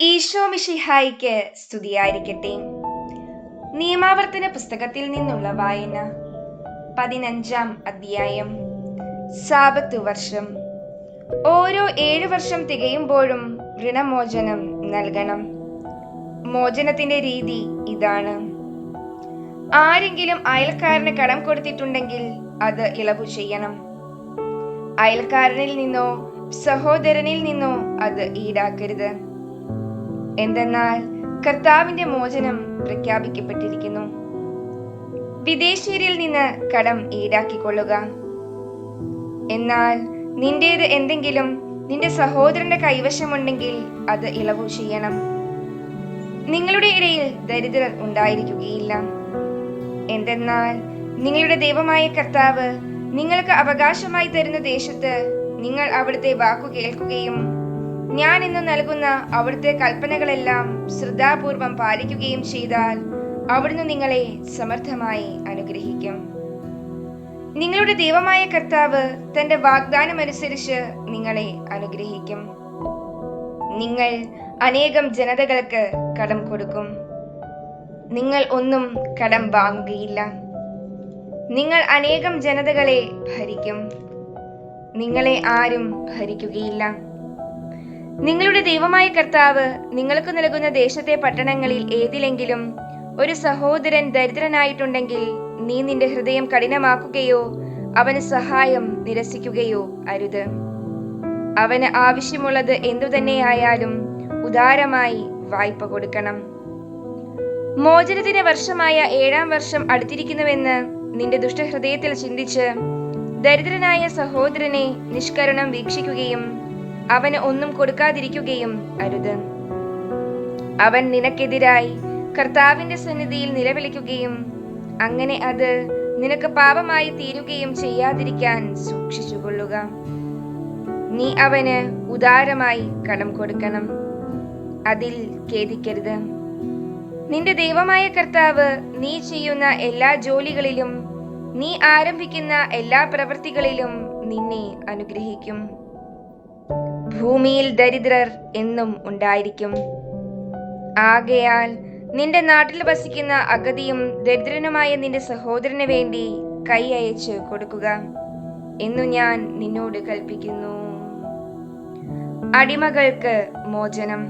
ഈശോ മിഷിഹായിക്ക് സ്തുതിയായിരിക്കട്ടെ. നിയമാവർത്തന പുസ്തകത്തിൽ നിന്നുള്ള വായന പതിനഞ്ചാം അധ്യായം സാപത്തു വർഷം. ഓരോ ഏഴു വർഷം തികയുമ്പോഴും ഋണമോചനം നൽകണം. മോചനത്തിന്റെ രീതി ഇതാണ്. ആരെങ്കിലും അയൽക്കാരന് കടം കൊടുത്തിട്ടുണ്ടെങ്കിൽ അത് ഇളവു ചെയ്യണം. അയൽക്കാരനിൽ നിന്നോ സഹോദരനിൽ നിന്നോ അത് ഈടാക്കരുത്. എന്തെന്നാൽ കർത്താവിന്റെ മോചനം പ്രഖ്യാപിക്കപ്പെട്ടിരിക്കുന്നു. വിദേശീയരിൽ നിന്ന് കടം ഈടാക്കിക്കൊള്ളുക. എന്നാൽ നിന്റേത് എന്തെങ്കിലും നിന്റെ സഹോദരന്റെ കൈവശമുണ്ടെങ്കിൽ അത് ഇളവു ചെയ്യണം. നിങ്ങളുടെ ഇടയിൽ ദരിദ്രർ ഉണ്ടായിരിക്കുകയില്ല. എന്തെന്നാൽ നിങ്ങളുടെ ദൈവമായ കർത്താവ് നിങ്ങൾക്ക് അവകാശമായി തരുന്ന ദേശത്ത് നിങ്ങൾ അവിടുത്തെ വാക്കു കേൾക്കുകയും ഞാൻ ഇന്ന് നൽകുന്ന അവിടുത്തെ കൽപ്പനകളെല്ലാം ശ്രദ്ധാപൂർവം പാലിക്കുകയും ചെയ്താൽ അവിടുന്ന് നിങ്ങളെ സമർത്ഥമായി അനുഗ്രഹിക്കും. നിങ്ങളുടെ ദൈവമായ കർത്താവ് തന്റെ വാഗ്ദാനം അനുസരിച്ച് നിങ്ങളെ അനുഗ്രഹിക്കും. നിങ്ങൾ അനേകം ജനതകൾക്ക് കടം കൊടുക്കും. നിങ്ങൾ ഒന്നും കടം വാങ്ങുകയില്ല. നിങ്ങൾ അനേകം ജനതകളെ ഭരിക്കും. നിങ്ങളെ ആരും ഭരിക്കുകയില്ല. നിങ്ങളുടെ ദൈവമായ കർത്താവ് നിങ്ങൾക്ക് നൽകുന്ന ദേശത്തെ പട്ടണങ്ങളിൽ ഏതിലെങ്കിലും ഒരു സഹോദരൻ ദരിദ്രനായിട്ടുണ്ടെങ്കിൽ നീ നിന്റെ ഹൃദയം കഠിനമാക്കുകയോ അവന് സഹായം നിരസിക്കുകയോ അരുത്. അവന് ആവശ്യമുള്ളത് എന്തുതന്നെയായാലും ഉദാരമായി വായ്പ കൊടുക്കണം. മോചനത്തിന് വർഷമായ ഏഴാം വർഷം അടുത്തിരിക്കുന്നുവെന്ന് നിന്റെ ദുഷ്ടഹൃദയത്തിൽ ചിന്തിച്ച് ദരിദ്രനായ സഹോദരനെ നിഷ്കരണം വീക്ഷിക്കുകയും അവന് ഒന്നും കൊടുക്കാതിരിക്കുകയും അരുത്. അവൻ നിനക്കെതിരായി കർത്താവിന്റെ സന്നിധിയിൽ നിലവിളിക്കുകയും അങ്ങനെ അത് നിനക്ക് പാപമായി തീരുകയും ചെയ്യാതിരിക്കാൻ സൂക്ഷിച്ചുകൊള്ളുക. നീ അവന് ഉദാരമായി കടം കൊടുക്കണം. അതിൽ ഖേദിക്കരുത്. നിന്റെ ദൈവമായ കർത്താവ് നീ ചെയ്യുന്ന എല്ലാ ജോലികളിലും നീ ആരംഭിക്കുന്ന എല്ലാ പ്രവൃത്തികളിലും നിന്നെ അനുഗ്രഹിക്കും. ഭൂമിയിൽ ദരിദ്രർ എന്നും ഉണ്ടായിരിക്കും. ആകയാൽ നിന്റെ നാട്ടിൽ വസിക്കുന്ന അഗതിയും ദരിദ്രനുമായ നിന്റെ സഹോദരന് വേണ്ടി കൈ അയച്ച് കൊടുക്കുക എന്നു ഞാൻ നിന്നോട് കൽപ്പിക്കുന്നു. അടിമകൾക്ക് മോചനം.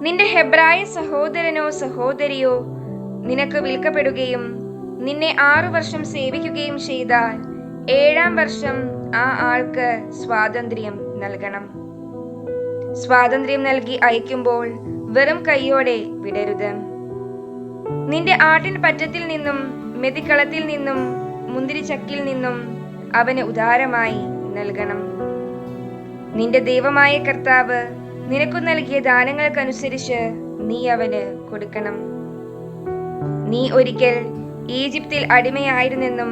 നിന്റെ ഹെബ്രായ സഹോദരനോ സഹോദരിയോ നിനക്ക് വിൽക്കപ്പെടുകയും നിന്നെ ആറു വർഷം സേവിക്കുകയും ചെയ്താൽ ഏഴാം വർഷം ആ ആൾക്ക് സ്വാതന്ത്ര്യം. നൽകണം. സ്വാതന്ത്ര്യം നൽകി അയക്കുമ്പോൾ വെറും കൈയോടെ വിടരുത്. നിന്റെ ആട്ടിൻ പറ്റത്തിൽ നിന്നും മെതിക്കളത്തിൽ നിന്നും മുന്തിരിച്ചക്കിൽ നിന്നും അവന് ഉദാരമായി നൽകണം. നിന്റെ ദൈവമായ കർത്താവ് നിനക്കു നൽകിയ ദാനങ്ങൾക്കനുസരിച്ച് നീ അവന് കൊടുക്കണം. നീ ഒരിക്കൽ ഈജിപ്തിൽ അടിമയായിരുന്നെന്നും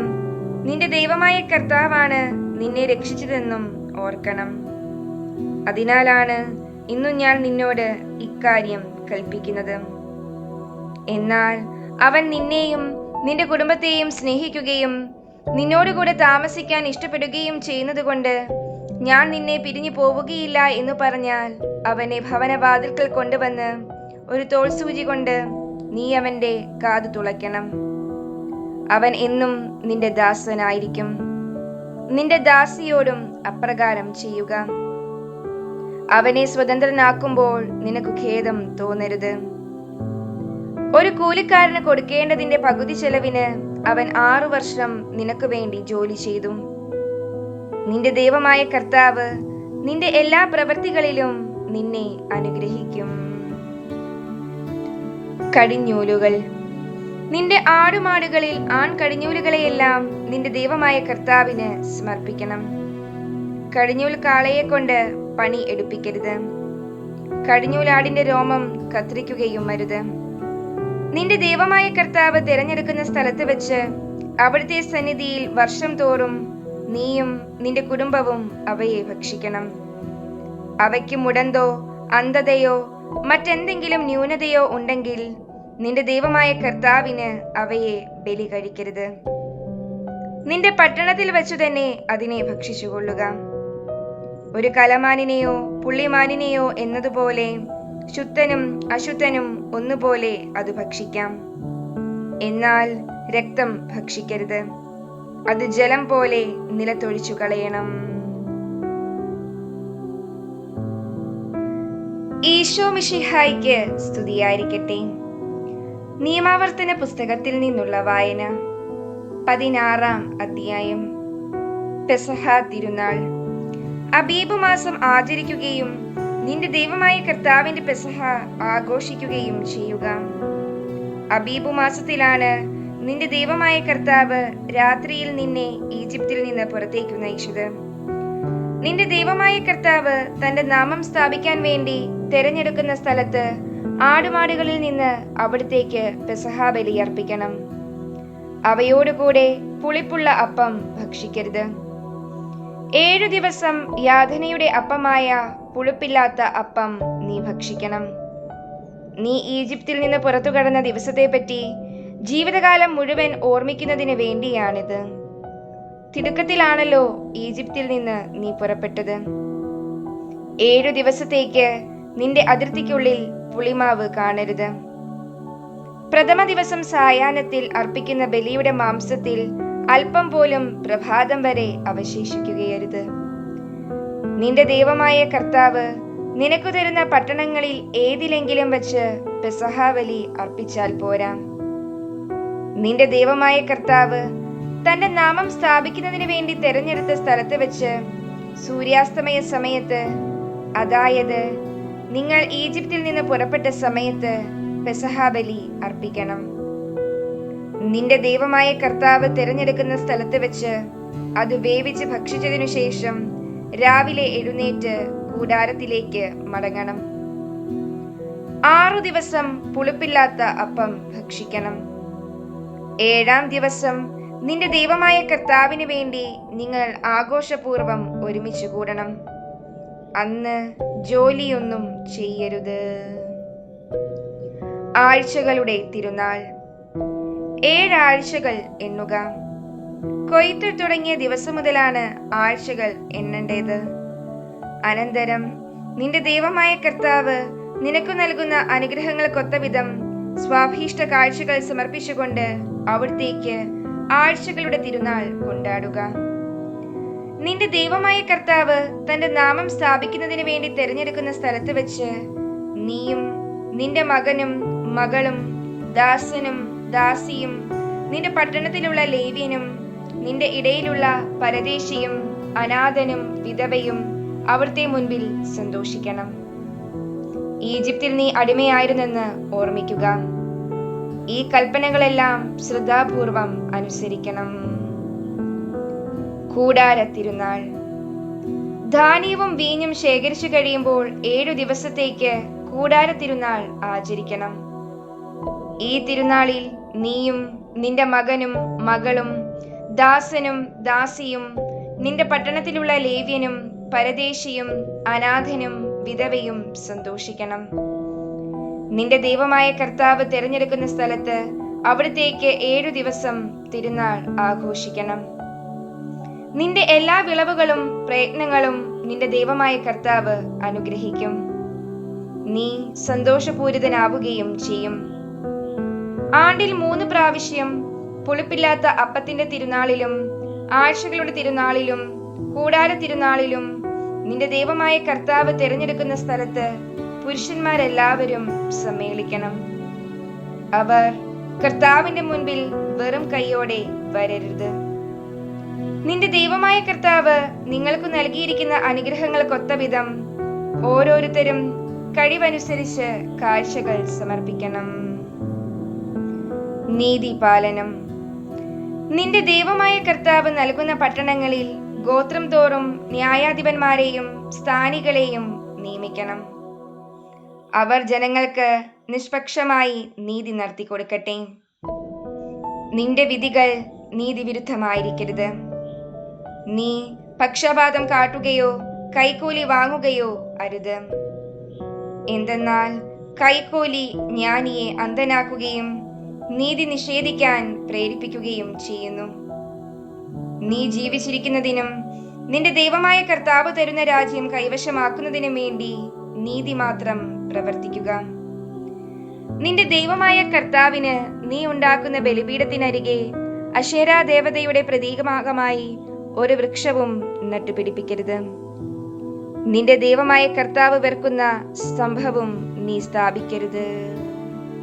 നിന്റെ ദൈവമായ കർത്താവാണ് നിന്നെ രക്ഷിച്ചതെന്നും ഓർക്കണം. അതിനാലാണ് ഇന്നും ഞാൻ നിന്നോട് ഇക്കാര്യം കൽപ്പിക്കുന്നത്. എന്നാൽ അവൻ നിന്നെയും നിന്റെ കുടുംബത്തെയും സ്നേഹിക്കുകയും നിന്നോടുകൂടെ താമസിക്കാൻ ഇഷ്ടപ്പെടുകയും ചെയ്യുന്നതുകൊണ്ട് ഞാൻ നിന്നെ പിരിഞ്ഞു പോവുകയില്ല എന്ന് പറഞ്ഞാൽ അവനെ ഭവനവാതിൽക്കൽ കൊണ്ടുവന്ന് ഒരു തോൾസൂചി കൊണ്ട് നീ അവന്റെ കാതു തുളയ്ക്കണം. അവൻ എന്നും നിന്റെ ദാസനായിരിക്കും. നിന്റെ ദാസിയോടും അപ്രകാരം ചെയ്യുക. അവനെ സ്വതന്ത്രനാക്കുമ്പോൾ നിനക്ക് ഖേദം തോന്നരുത്. ഒരു കൂലിക്കാരന് കൊടുക്കേണ്ടതിന്റെ പകുതി ചെലവിന് അവൻ ആറു വർഷം നിനക്ക് വേണ്ടി ജോലി ചെയ്തു. നിന്റെ ദൈവമായ കർത്താവ് നിന്റെ എല്ലാ പ്രവൃത്തികളിലും നിന്നെ അനുഗ്രഹിക്കും. കടിഞ്ഞൂലുകൾ. നിന്റെ ആടുമാടുകളിൽ ആൺ കടിഞ്ഞൂലുകളെയെല്ലാം നിന്റെ ദൈവമായ കർത്താവിന് സമർപ്പിക്കണം. കടിഞ്ഞൂൽ കാളയെ കൊണ്ട് പണി എടുപ്പിക്കരുത്. കടിഞ്ഞൂലാടിന്റെ രോമം കത്തിരിക്കുകയും അരുത്. നിന്റെ ദൈവമായ കർത്താവ് തിരഞ്ഞെടുക്കുന്ന സ്ഥലത്ത് വെച്ച് അവിടുത്തെ സന്നിധിയിൽ വർഷം തോറും നീയും നിന്റെ കുടുംബവും അവയെ ഭക്ഷിക്കണം. അവയ്ക്ക് മുടന്തോ അന്ധതയോ മറ്റെന്തെങ്കിലും ന്യൂനതയോ ഉണ്ടെങ്കിൽ നിന്റെ ദൈവമായ കർത്താവിന് അവയെ ബലി കഴിക്കരുത് നിന്റെ പട്ടണത്തിൽ വെച്ചു തന്നെ അതിനെ ഭക്ഷിച്ചുകൊള്ളുക. ഒരു കലമാനിനെയോ പുള്ളിമാനിനെയോ എന്നതുപോലെ ശുദ്ധനും അശുദ്ധനും ഒന്നുപോലെ അത് ഭക്ഷിക്കാം. എന്നാൽ രക്തം ഭക്ഷിക്കരുത്. അത് ജലം പോലെ നിലത്തൊഴിച്ചു കളയണം. ഈശോ മിഷിഹായിക്ക് സ്തുതിയായിരിക്കട്ടെ. നിയമാവർത്തന പുസ്തകത്തിൽ നിന്നുള്ള വായന പതിനാറാം അധ്യായം പെസഹ തിരുനാൾ. അബീബ് മാസം ആചരിക്കുകയും നിന്റെ ദൈവമായ കർത്താവിന്റെ പെസഹ ആഘോഷിക്കുകയും ചെയ്യുക. അബീബ് മാസത്തിലാണ് നിന്റെ ദൈവമായ കർത്താവ് രാത്രിയിൽ നിന്നെ ഈജിപ്തിൽ നിന്ന് പുറത്തേക്ക് നയിച്ചത്. നിന്റെ ദൈവമായ കർത്താവ് തന്റെ നാമം സ്ഥാപിക്കാൻ വേണ്ടി തെരഞ്ഞെടുക്കുന്ന സ്ഥലത്ത് ആടുമാടുകളിൽ നിന്ന് അവിടത്തേക്ക് പെസഹ ബലിയർപ്പിക്കണം അവയോടുകൂടെ പുളിപ്പുള്ള അപ്പം ഭക്ഷിക്കരുത്. ഏഴു ദിവസം യാതനയുടെ അപ്പമായ പുളിപ്പില്ലാത്ത അപ്പം നീ ഭക്ഷിക്കണം. നീ ഈജിപ്തിൽ നിന്ന് പുറത്തു കടന്ന ദിവസത്തെപ്പറ്റി ജീവിതകാലം മുഴുവൻ ഓർമ്മിക്കുന്നതിന് വേണ്ടിയാണിത്. തിടുക്കത്തിലാണല്ലോ ഈജിപ്തിൽ നിന്ന് നീ പുറപ്പെട്ടത്. ഏഴു ദിവസത്തേക്ക് നിന്റെ അതിർത്തിക്കുള്ളിൽ പുളിമാവ് കാണരുത്. പ്രഥമ ദിവസം സായാഹ്നത്തിൽ അർപ്പിക്കുന്ന ബലിയുടെ മാംസത്തിൽ അല്പം പോലും പ്രഭാതം വരെ അവശേഷിക്കുകയരുത്. നിന്റെ ദൈവമായ കർത്താവ് നിനക്കു തരുന്ന പട്ടണങ്ങളിൽ ഏതിലെങ്കിലും വെച്ച് പെസഹാവലി അർപ്പിച്ചാൽ പോരാ. നിന്റെ ദൈവമായ കർത്താവ് തന്റെ നാമം സ്ഥാപിക്കുന്നതിന് വേണ്ടി തെരഞ്ഞെടുത്ത സ്ഥലത്ത് വെച്ച് സൂര്യാസ്തമയ സമയത്ത് അതായത് നിങ്ങൾ ഈജിപ്തിൽ നിന്ന് പുറപ്പെട്ട സമയത്ത് പെസഹാബലി അർപ്പിക്കണം. നിന്റെ ദൈവമായ കർത്താവ് തിരഞ്ഞെടുക്കുന്ന സ്ഥലത്ത് വെച്ച് അത് വേവിച്ച് ഭക്ഷിച്ചതിനു ശേഷം രാവിലെ എഴുന്നേറ്റ് കൂടാരത്തിലേക്ക് മടങ്ങണം. ആറു ദിവസം പുളിപ്പില്ലാത്ത അപ്പം ഭക്ഷിക്കണം. ഏഴാം ദിവസം നിന്റെ ദൈവമായ കർത്താവിന് വേണ്ടി നിങ്ങൾ ആഘോഷപൂർവം ഒരുമിച്ച് കൂടണം. അന്ന് ജോലിയൊന്നും ചെയ്യരുത്. ആഴ്ചകളുടെ തിരുനാൾ. ഏഴാഴ്ചകൾ എണ്ണുക. കൊയ്ത്ത് തുടങ്ങിയ ദിവസം മുതലാണ് ആഴ്ചകൾ എണ്ണേണ്ടത്. അനന്തരം നിന്റെ ദൈവമായ കർത്താവ് നിനക്കു നൽകുന്ന അനുഗ്രഹങ്ങൾക്കൊത്ത വിധം സ്വാഭീഷ്ട കാഴ്ചകൾ സമർപ്പിച്ചുകൊണ്ട് അവിടത്തേക്ക് ആഴ്ചകളുടെ തിരുനാൾ കൊണ്ടാടുക. നിന്റെ ദൈവമായ കർത്താവ് തന്റെ നാമം സ്ഥാപിക്കുന്നതിന് വേണ്ടി തിരഞ്ഞെടുക്കുന്ന സ്ഥലത്ത് വെച്ച് നീയും നിന്റെ മകനും മകളും ദാസനും ദാസിയും നിന്റെ പട്ടണത്തിലുള്ള ലേവ്യനും നിന്റെ ഇടയിലുള്ള പരദേശിയും അനാഥനും വിധവയും അവിടുത്തെ മുൻപിൽ സന്തോഷിക്കണം. ഈജിപ്തിൽ നീ അടിമയായിരുന്നെന്ന് ഓർമ്മിക്കുക. ഈ കൽപ്പനകളെല്ലാം ശ്രദ്ധാപൂർവം അനുസരിക്കണം. കൂടാര തിരുനാൾ ധാന്യവും വീഞ്ഞും ശേഖരിച്ചു കഴിയുമ്പോൾ ഏഴു ദിവസത്തേക്ക് കൂടാര തിരുനാൾ ആചരിക്കണം. ഈ തിരുനാളിൽ നീയും നിന്റെ മകനും മകളും ദാസനും ദാസിയും നിന്റെ പട്ടണത്തിലുള്ള ലേവ്യനും പരദേശിയും അനാഥനും വിധവയും സന്തോഷിക്കണം. നിന്റെ ദൈവമായ കർത്താവ് തിരഞ്ഞെടുക്കുന്ന സ്ഥലത്ത് അവിടത്തേക്ക് ഏഴു ദിവസം തിരുനാൾ ആഘോഷിക്കണം. നിന്റെ എല്ലാ വിളവുകളും പ്രയത്നങ്ങളും നിന്റെ ദൈവമായ കർത്താവ് അനുഗ്രഹിക്കും. നീ സന്തോഷപൂരിതനാവുകയും ചെയ്യും. ആണ്ടിൽ മൂന്ന് പ്രാവശ്യം പുളിപ്പില്ലാത്ത അപ്പത്തിന്റെ തിരുനാളിലും ആഴ്ചകളുടെ തിരുനാളിലും കൂടാര തിരുനാളിലും നിന്റെ ദൈവമായ കർത്താവ് തിരഞ്ഞെടുക്കുന്ന സ്ഥലത്ത് പുരുഷന്മാരെല്ലാവരും സമ്മേളിക്കണം. അവർ കർത്താവിന്റെ മുൻപിൽ വെറും കൈയോടെ വരരുത്. നിന്റെ ദൈവമായ കർത്താവ് നിങ്ങൾക്ക് നൽകിയിരിക്കുന്ന അനുഗ്രഹങ്ങൾക്കൊത്ത വിധം ഓരോരുത്തരും കഴിവനുസരിച്ച് കാഴ്ചകൾ സമർപ്പിക്കണം. നീതിപാലനം. നിന്റെ ദൈവമായ കർത്താവ് നൽകുന്ന പട്ടണങ്ങളിൽ ഗോത്രം തോറും ന്യായാധിപന്മാരെയും സ്ഥാനികളെയും നിയമിക്കണം. അവർ ജനങ്ങൾക്ക് നിഷ്പക്ഷമായി നീതി നടത്തി കൊടുക്കട്ടെ. നിന്റെ വിധികൾ നീതിവിരുദ്ധമായിരിക്കരുത്. നീ പക്ഷപാതം കാട്ടുകയോ കൈക്കൂലി വാങ്ങുകയോ അരുത്. എന്തെന്നാൽ കൈക്കൂലി ജ്ഞാനിയെ അന്ധനാക്കുകയും നീതി നിഷേധിക്കാൻ പ്രേരിപ്പിക്കുകയും ചെയ്യുന്നു. നീ ജീവിച്ചിരിക്കുന്നതിനും നിന്റെ ദൈവമായ കർത്താവ് തരുന്ന രാജ്യം കൈവശമാക്കുന്നതിനും വേണ്ടി നീതി മാത്രം പ്രവർത്തിക്കുക. നിന്റെ ദൈവമായ കർത്താവിന് നീ ഉണ്ടാക്കുന്ന ബലിപീഠത്തിനരികെ അശേരാ ദേവതയുടെ പ്രതീകമാകമായി ഒരു വൃക്ഷവും നട്ടുപിടിപ്പിക്കരുത്. നിന്റെ ദൈവമായ കർത്താവ് വെറുക്കുന്ന സ്തംഭവും നീ സ്ഥാപിക്കരുത്.